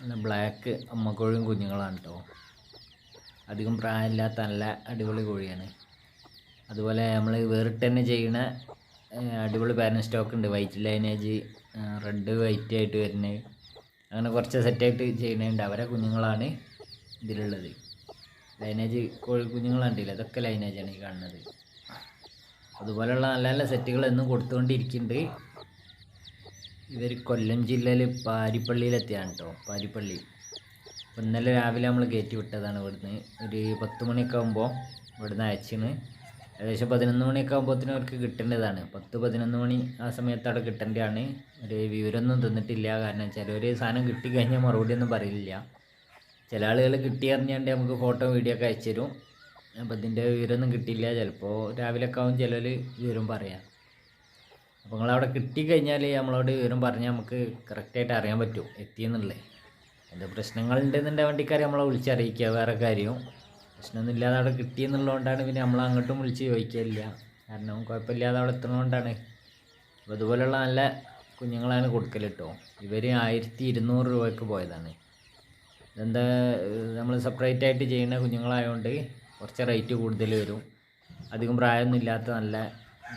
പിന്നെ ബ്ലാക്ക് അമ്മക്കോഴിയും കുഞ്ഞുങ്ങളാണ് കേട്ടോ അധികം പ്രായമില്ലാത്ത നല്ല അടിപൊളി കോഴിയാണ്. അതുപോലെ നമ്മൾ വേറിട്ട് തന്നെ ചെയ്യണ അടിപൊളി പാരൻ സ്റ്റോക്ക് ഉണ്ട്. വൈറ്റ് ലൈനേജ് റെഡ് വൈറ്റ് ആയിട്ട് വരുന്നത്. അങ്ങനെ കുറച്ച് സെറ്റായിട്ട് ചെയ്യുന്നുണ്ട് അവരെ കുഞ്ഞുങ്ങളാണ് ഇതിലുള്ളത്. ലൈനേജ് കോഴി കുഞ്ഞുങ്ങളുണ്ടല്ലോ അതൊക്കെ ലൈനേജാണ് ഈ കാണുന്നത്. അതുപോലെയുള്ള നല്ല നല്ല സെറ്റുകൾ എന്നും കൊടുത്തുകൊണ്ടിരിക്കുന്നുണ്ട്. ഇവർ കൊല്ലം ജില്ലയിൽ പാരിപ്പള്ളിയിലെത്തിയാണ് കേട്ടോ പാരിപ്പള്ളി. അപ്പോൾ ഇന്നലെ രാവിലെ നമ്മൾ കയറ്റി വിട്ടതാണ് ഇവിടുന്ന്. ഒരു പത്ത് മണിയൊക്കെ ആകുമ്പോൾ ഇവിടുന്ന് അയച്ചിന് ഏകദേശം പതിനൊന്ന് മണിയൊക്കെ ആകുമ്പോഴത്തേനും അവർക്ക് കിട്ടേണ്ടതാണ്. പത്ത് പതിനൊന്ന് മണി ആ സമയത്ത് അവിടെ കിട്ടേണ്ടതാണ്. ഒരു വിവരമൊന്നും തന്നിട്ടില്ല. കാരണം ചിലവർ സാധനം കിട്ടിക്കഴിഞ്ഞാൽ മറുപടി ഒന്നും പറയില്ല ചില ആളുകൾ കിട്ടി അറിഞ്ഞാണ്ട് നമുക്ക് ഫോട്ടോ വീഡിയോ ഒക്കെ അയച്ചു തരും. അപ്പം ഇതിന്റെ വിവരമൊന്നും കിട്ടിയില്ല ചിലപ്പോൾ രാവിലെ ഒക്കെ ആവും ചിലർ വിവരം പറയാം അപ്പോൾ നിങ്ങളവിടെ കിട്ടിക്കഴിഞ്ഞാൽ നമ്മളോട് വിവരം പറഞ്ഞാൽ നമുക്ക് കറക്റ്റായിട്ട് അറിയാൻ പറ്റും എത്തിയെന്നുള്ളത് എന്ത് പ്രശ്നങ്ങളുണ്ടെന്നുണ്ടെ വണ്ടിക്കാരെ നമ്മളെ വിളിച്ചറിയിക്കുക വേറെ കാര്യവും പ്രശ്നമൊന്നും ഇല്ലാതെ അവിടെ കിട്ടിയെന്നുള്ളതുകൊണ്ടാണ് പിന്നെ നമ്മൾ അങ്ങോട്ടും വിളിച്ച് ചോദിക്കില്ല കാരണം കുഴപ്പമില്ലാതെ അവിടെ എത്തുന്നതുകൊണ്ടാണ് അപ്പോൾ ഇതുപോലെയുള്ള നല്ല കുഞ്ഞുങ്ങളാണ് കൊടുക്കൽ കേട്ടോ ഇവർ ആയിരത്തി ഇരുന്നൂറ് രൂപയ്ക്ക് പോയതാണ്. ഇതെന്താ നമ്മൾ സെപ്പറേറ്റ് ആയിട്ട് ചെയ്യുന്ന കുഞ്ഞുങ്ങളായതുകൊണ്ട് കുറച്ച് റേറ്റ് കൂടുതൽ വരും. അധികം പ്രായമൊന്നും ഇല്ലാത്ത നല്ല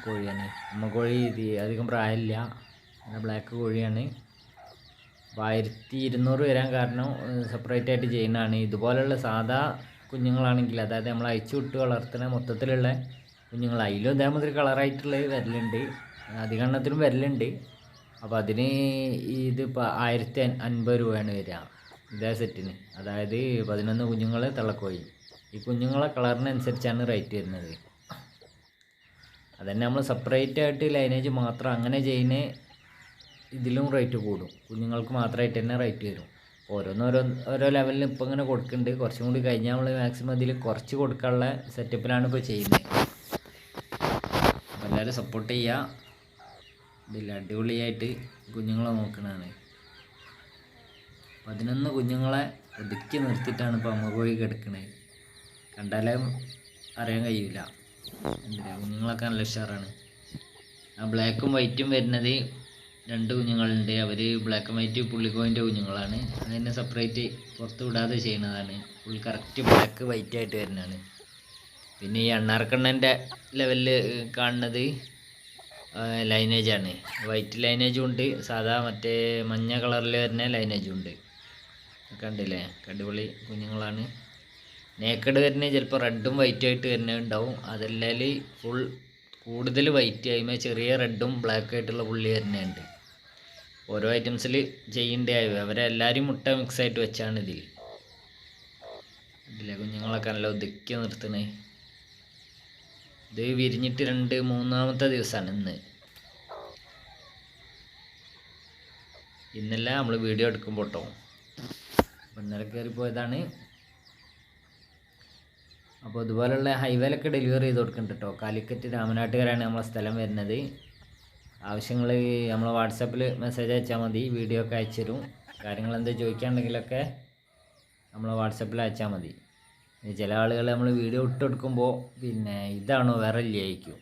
കോഴിയാണ്. അമ്മ കോഴി ഇത് അധികം പ്രായമില്ല. നല്ല ബ്ലാക്ക് കോഴിയാണ്. അപ്പോൾ ആയിരത്തി ഇരുന്നൂറ് വരാൻ കാരണം സെപ്പറേറ്റ് ആയിട്ട് ചെയ്യുന്നതാണ് ഇതുപോലെയുള്ള സാധാ കുഞ്ഞുങ്ങളാണെങ്കിൽ അതായത് നമ്മൾ അയച്ചു വിട്ട് വളർത്തുന്ന മൊത്തത്തിലുള്ള കുഞ്ഞുങ്ങൾ അതിലും ഇതേമാതിരി കളറായിട്ടുള്ളത് വരലുണ്ട്. അധികണ്ണത്തിലും വരലുണ്ട്. അപ്പോൾ അതിന് ഇത് ആയിരത്തി അൻ- അൻപത് രൂപയാണ് വരിക. ഇതേ സെറ്റിന് അതായത് പതിനൊന്ന് കുഞ്ഞുങ്ങൾ തള്ളക്കോഴി ഈ കുഞ്ഞുങ്ങളെ കളറിനനുസരിച്ചാണ് റേറ്റ് വരുന്നത്. അതന്നെ നമ്മൾ സെപ്പറേറ്റ് ആയിട്ട് ലൈനേജ് മാത്രം അങ്ങനെ ചെയ്യുന്ന ഇതിലും റേറ്റ് കൂടും. കുഞ്ഞുങ്ങൾക്ക് മാത്രമായിട്ട് തന്നെ റേറ്റ് വരും. ഓരോന്നോരോ ഓരോ ലെവലിൽ ഇപ്പോൾ ഇങ്ങനെ കൊടുക്കുന്നുണ്ട് കുറച്ചും കൂടി കഴിഞ്ഞാൽ നമ്മൾ മാക്സിമം ഇതിൽ കുറച്ച് കൊടുക്കാനുള്ള സെറ്റപ്പിലാണ് ഇപ്പോൾ ചെയ്യുന്നത് അപ്പോൾ എല്ലാവരും സപ്പോർട്ട് ചെയ്യുക ഇതിൽ അടിപൊളിയായിട്ട് കുഞ്ഞുങ്ങളെ നോക്കണതാണ്. പതിനൊന്ന് കുഞ്ഞുങ്ങളെ ഒതുക്കി നിർത്തിയിട്ടാണ് ഇപ്പോൾ അമ്മ കോഴി കിടക്കണത് കണ്ടാലേ അറിയാൻ കഴിയില്ല കുഞ്ഞുങ്ങളൊക്കെ നല്ല ഉഷാറാണ്. ആ ബ്ലാക്കും വൈറ്റും വരുന്നത് രണ്ട് കുഞ്ഞുങ്ങളുണ്ട്. അവർ ബ്ലാക്ക് ആൻഡ് വൈറ്റ് പുള്ളിക്കോയിന്റെ കുഞ്ഞുങ്ങളാണ്. അതിനെ സെപ്പറേറ്റ് പുറത്ത് വിടാതെ ചെയ്യുന്നതാണ് പുള്ളി കറക്റ്റ് ബ്ലാക്ക് വൈറ്റ് ആയിട്ട് വരുന്നതാണ്. പിന്നെ ഈ എണ്ണാർക്കണ്ണന്റെ ലെവലിൽ കാണുന്നത് ലൈനേജാണ് വൈറ്റ് ലൈനേജും ഉണ്ട്. സാധാ മറ്റേ മഞ്ഞ കളറിൽ വരുന്ന ലൈനേജും ഉണ്ട്. കണ്ടില്ലേ? അടിപൊളി കുഞ്ഞുങ്ങളാണ്. നേക്കഡ് വരുന്നത് ചിലപ്പോൾ റെഡും വൈറ്റും ആയിട്ട് വരുന്നത് ഉണ്ടാവും. അതല്ലെങ്കിൽ ഫുൾ കൂടുതൽ വൈറ്റ് ആയിമേ ചെറിയ റെഡും ബ്ലാക്ക് ആയിട്ടുള്ള പുള്ളി വരുന്നുണ്ട് ഓരോ ഐറ്റംസിൽ ചെയ്യേണ്ടതായി അവരെല്ലാവരും മുട്ട മിക്സ് ആയിട്ട് വെച്ചാണ് ഇതിൽ ഇതിലെ കുഞ്ഞുങ്ങളൊക്കെ നല്ല ഒതുക്കി നിർത്തണേ. ഇത് വിരിഞ്ഞിട്ട് രണ്ട് മൂന്നാമത്തെ ദിവസമാണ് ഇന്ന്. ഇന്നല്ല നമ്മൾ വീഡിയോ അപ്പം ഇന്നലെ കയറി പോയതാണ് അപ്പോൾ ഇതുപോലുള്ള ഹൈവേയിലൊക്കെ ഡെലിവറി ചെയ്ത് കൊടുക്കുന്നുണ്ട് കേട്ടോ കാലിക്കറ്റ് രാമനാട്ടുകാരാണ് നമ്മളെ സ്ഥലം വരുന്നത്. ആവശ്യങ്ങൾ നമ്മൾ വാട്സാപ്പിൽ മെസ്സേജ് അയച്ചാൽ മതി വീഡിയോ ഒക്കെ അയച്ചു തരും. കാര്യങ്ങൾ എന്താ ചോദിക്കാനുണ്ടെങ്കിലൊക്കെ നമ്മൾ വാട്സാപ്പിൽ അയച്ചാൽ മതി. ചില ആളുകൾ നമ്മൾ വീഡിയോ ഇട്ട് കൊടുക്കുമ്പോൾ പിന്നെ ഇതാണോ വേറെ അയക്കും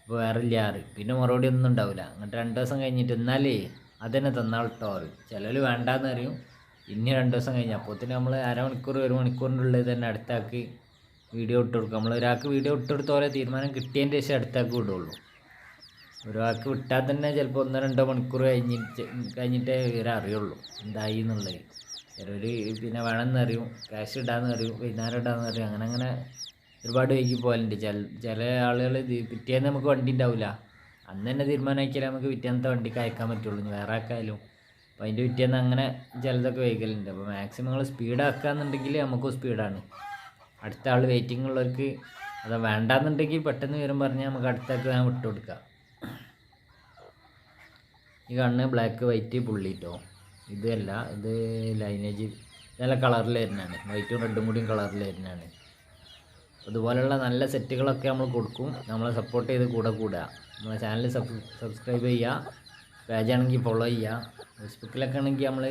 അപ്പോൾ വേറെ ഇല്ലാറ് പിന്നെ മറുപടി ഒന്നും ഉണ്ടാവില്ല എന്നിട്ട് രണ്ട് ദിവസം കഴിഞ്ഞിട്ട് എന്നാലേ അതന്നെ തന്നാൾ കേട്ടോ ആറ് ചിലർ വേണ്ടാന്ന് അറിയും ഇനി രണ്ട് ദിവസം കഴിഞ്ഞ്. തന്നെ നമ്മൾ അരമണിക്കൂർ ഒരു മണിക്കൂറിന്റെ ഉള്ളിൽ തന്നെ അടുത്താക്കി വീഡിയോ ഇട്ട് കൊടുക്കും. നമ്മൾ ഒരാൾക്ക് വീഡിയോ ഇട്ട് കൊടുത്ത പോലെ തീരുമാനം കിട്ടിയതിന്റെ ശേഷം അടുത്താക്കി വിടുള്ളൂ. ഒരാൾക്ക് വിട്ടാൽ തന്നെ ചിലപ്പോൾ ഒന്നോ രണ്ടോ മണിക്കൂർ കഴിഞ്ഞിട്ട് കഴിഞ്ഞിട്ടേ വിവരം അറിയുള്ളൂ. എന്തായി എന്നുള്ളത്. ചിലവർ പിന്നെ വേണമെന്ന് അറിയും. ക്യാഷ് ഇടാന്ന് അറിയും. വൈകുന്നേരം ഇടാമെന്ന് അറിയും. അങ്ങനെ അങ്ങനെ ഒരുപാട് വൈകി പോകലുണ്ട് ചില ചില ആളുകൾ പിറ്റേന്ന് നമുക്ക് വണ്ടി ഉണ്ടാവില്ല അന്ന് തന്നെ തീരുമാനമാക്കിയാലേ നമുക്ക് പിറ്റേന്നത്തെ വണ്ടിക്ക് അയക്കാൻ പറ്റുള്ളൂ. വേറെ ആക്കായാലും അപ്പോൾ അതിന്റെ പിറ്റേന്ന് അങ്ങനെ ചിലതൊക്കെ വൈകലുണ്ട്. അപ്പോൾ മാക്സിമം നിങ്ങൾ സ്പീഡ് എന്നുണ്ടെങ്കിൽ നമുക്കും സ്പീഡാണ് അടുത്ത ആൾ വെയിറ്റിംഗ് ഉള്ളവർക്ക് അത് വേണ്ടാന്നുണ്ടെങ്കിൽ പെട്ടെന്ന് വരും പറഞ്ഞാൽ നമുക്ക് അടുത്തൊക്കെ ഞാൻ വിട്ടു കൊടുക്കാം. ഈ കണ്ണ് ബ്ലാക്ക് വൈറ്റ് പുള്ളിട്ടോ ഇതല്ല ഇത് ലൈനേജ് നല്ല കളറിൽ വരുന്നതാണ്. വൈറ്റും റെഡും കൂടിയും കളറിൽ വരുന്നതാണ്. അതുപോലെയുള്ള നല്ല സെറ്റുകളൊക്കെ നമ്മൾ കൊടുക്കും. നമ്മളെ സപ്പോർട്ട് ചെയ്ത് കൂടെ കൂടുക നമ്മളെ ചാനൽ സബ്സ്ക്രൈബ് ചെയ്യുക പേജാണെങ്കിൽ ഫോളോ ചെയ്യുക ഫേസ്ബുക്കിലൊക്കെ ആണെങ്കിൽ നമ്മൾ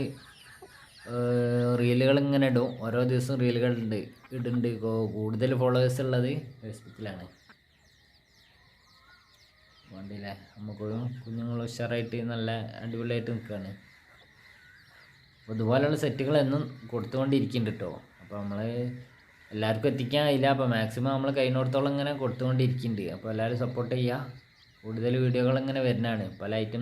റീലുകൾ ഇങ്ങനെ ഇടും. ഓരോ ദിവസവും റീലുകൾ ഉണ്ട് ഇടുന്നുണ്ട് കൂടുതൽ ഫോളോവേഴ്സ് ഉള്ളത് ഫേസ്ബുക്കിലാണ്. വേണ്ടില്ലേ? നമുക്കൊരു കുഞ്ഞുങ്ങൾ ഉഷാറായിട്ട് നല്ല അടിപൊളിയായിട്ട് നിൽക്കുകയാണ് അപ്പോൾ ഇതുപോലെയുള്ള സെറ്റുകൾ എന്നും കൊടുത്തുകൊണ്ടിരിക്കുന്നുണ്ട് കേട്ടോ അപ്പോൾ നമ്മൾ എല്ലാവർക്കും എത്തിക്കാൻ ഇല്ല അപ്പോൾ മാക്സിമം നമ്മൾ കഴിഞ്ഞോടത്തോളം ഇങ്ങനെ കൊടുത്തുകൊണ്ടിരിക്കുന്നുണ്ട് അപ്പോൾ എല്ലാവരും സപ്പോർട്ട് ചെയ്യുക കൂടുതൽ വീഡിയോകൾ ഇങ്ങനെ വരുന്നതാണ്. പല ഐറ്റംസ്